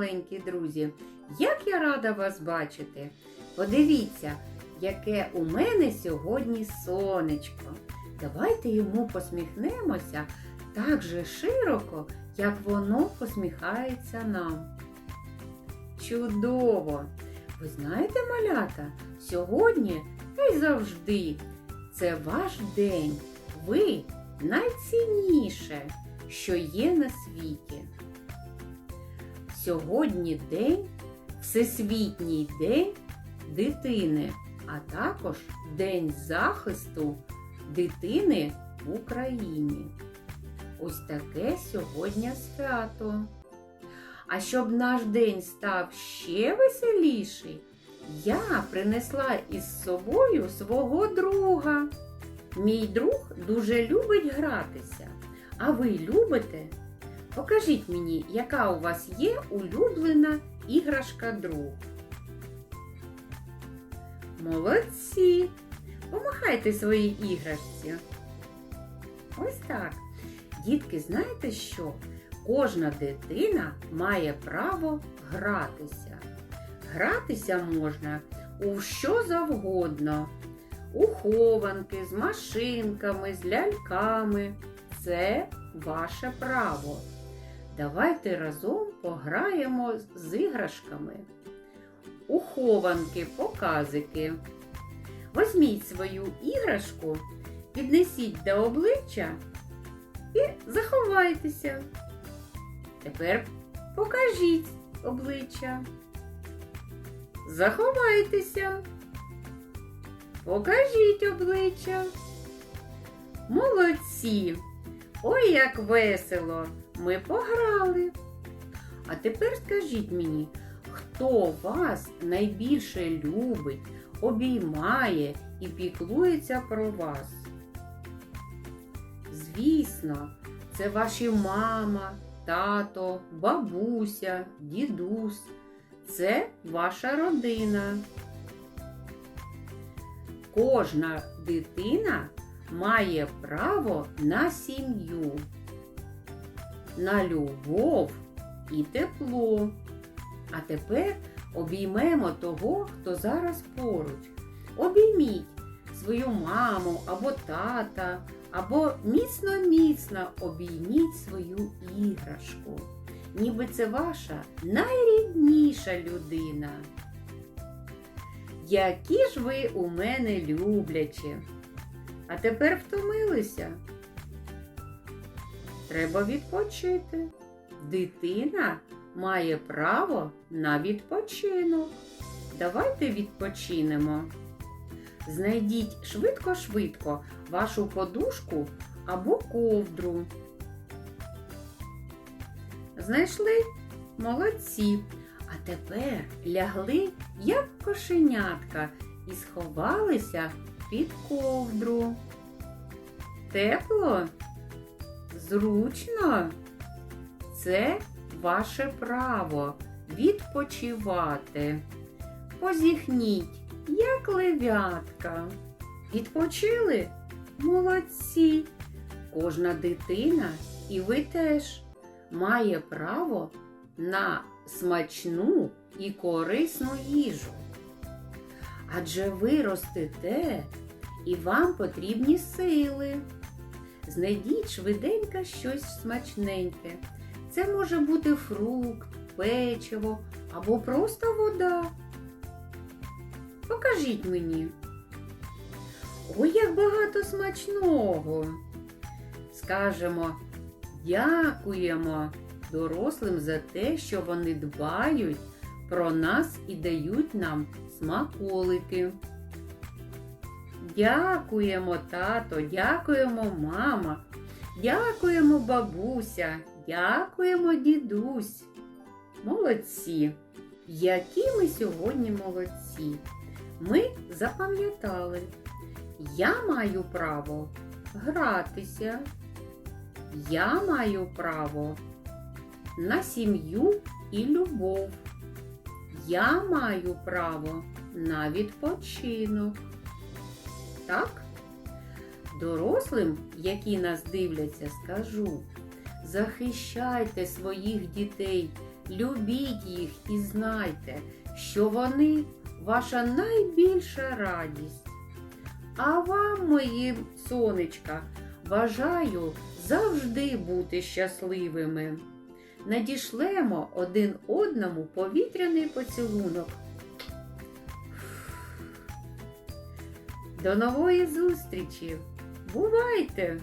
маленькі друзі! Як я рада вас бачити! Подивіться, яке у мене сьогодні сонечко. Давайте йому посміхнемося так же широко, як воно посміхається нам. Чудово! Ви знаєте, малята, сьогодні та й завжди це ваш день. Ви найцінніше, що є на світі. Сьогодні день, Всесвітній день дитини, а також День захисту дитини в Україні. Ось таке сьогодні свято. А щоб наш день став ще веселіший, я принесла із собою свого друга. Мій друг дуже любить гратися. А ви любите? Покажіть мені, яка у вас є улюблена іграшка друг. Молодці! Помахайте своїй іграшці. Ось так. Дітки, знаєте що? Кожна дитина має право гратися. Гратися можна у що завгодно. У хованки, з машинками, з ляльками. Це ваше право. Давайте разом пограємо з іграшками. У хованки, показики. Візьміть свою іграшку, піднесіть до обличчя і заховайтеся. Тепер покажіть обличчя. Заховайтеся. Покажіть обличчя. Молодці! Ой, як весело! Ми пограли. А тепер скажіть мені, хто вас найбільше любить, обіймає і піклується про вас? Звісно, це ваші мама, тато, бабуся, дідусь. Це ваша родина. Кожна дитина має право на сім'ю, на любов і тепло. А тепер обіймемо того, хто зараз поруч. Обійміть свою маму або тата, або міцно-міцно обійміть свою іграшку. Ніби це ваша найрідніша людина. Які ж ви у мене люблячі. А тепер втомилися. Треба відпочити. Дитина має право на відпочинок. Давайте відпочинемо. Знайдіть швидко-швидко вашу подушку або ковдру. Знайшли? Молодці. А тепер лягли, як кошенятка, і сховалися під ковдру. Тепло? Зручно? Це ваше право відпочивати. Позіхніть, як левятка. Відпочили? Молодці. Кожна дитина, і ви теж, має право на смачну і корисну їжу. Адже ви ростете і вам потрібні сили. Знайдіть швиденько щось смачненьке. Це може бути фрукт, печиво або просто вода. Покажіть мені. Ой, як багато смачного. Скажемо, дякуємо дорослим за те, що вони дбають про нас і дають нам смаколики. Дякуємо, тато, дякуємо, мама, дякуємо, бабуся, дякуємо, дідусь. Молодці! Які ми сьогодні молодці! Ми запам'ятали, я маю право гратися, я маю право на сім'ю і любов. Я маю право на відпочинок. Так? Дорослим, які нас дивляться, скажу: захищайте своїх дітей любіть їх і знайте, що вони ваша найбільша радість. А вам, мої сонечка, бажаю завжди бути щасливими. Надішлемо один одному повітряний поцілунок. До нової зустрічі! Бувайте!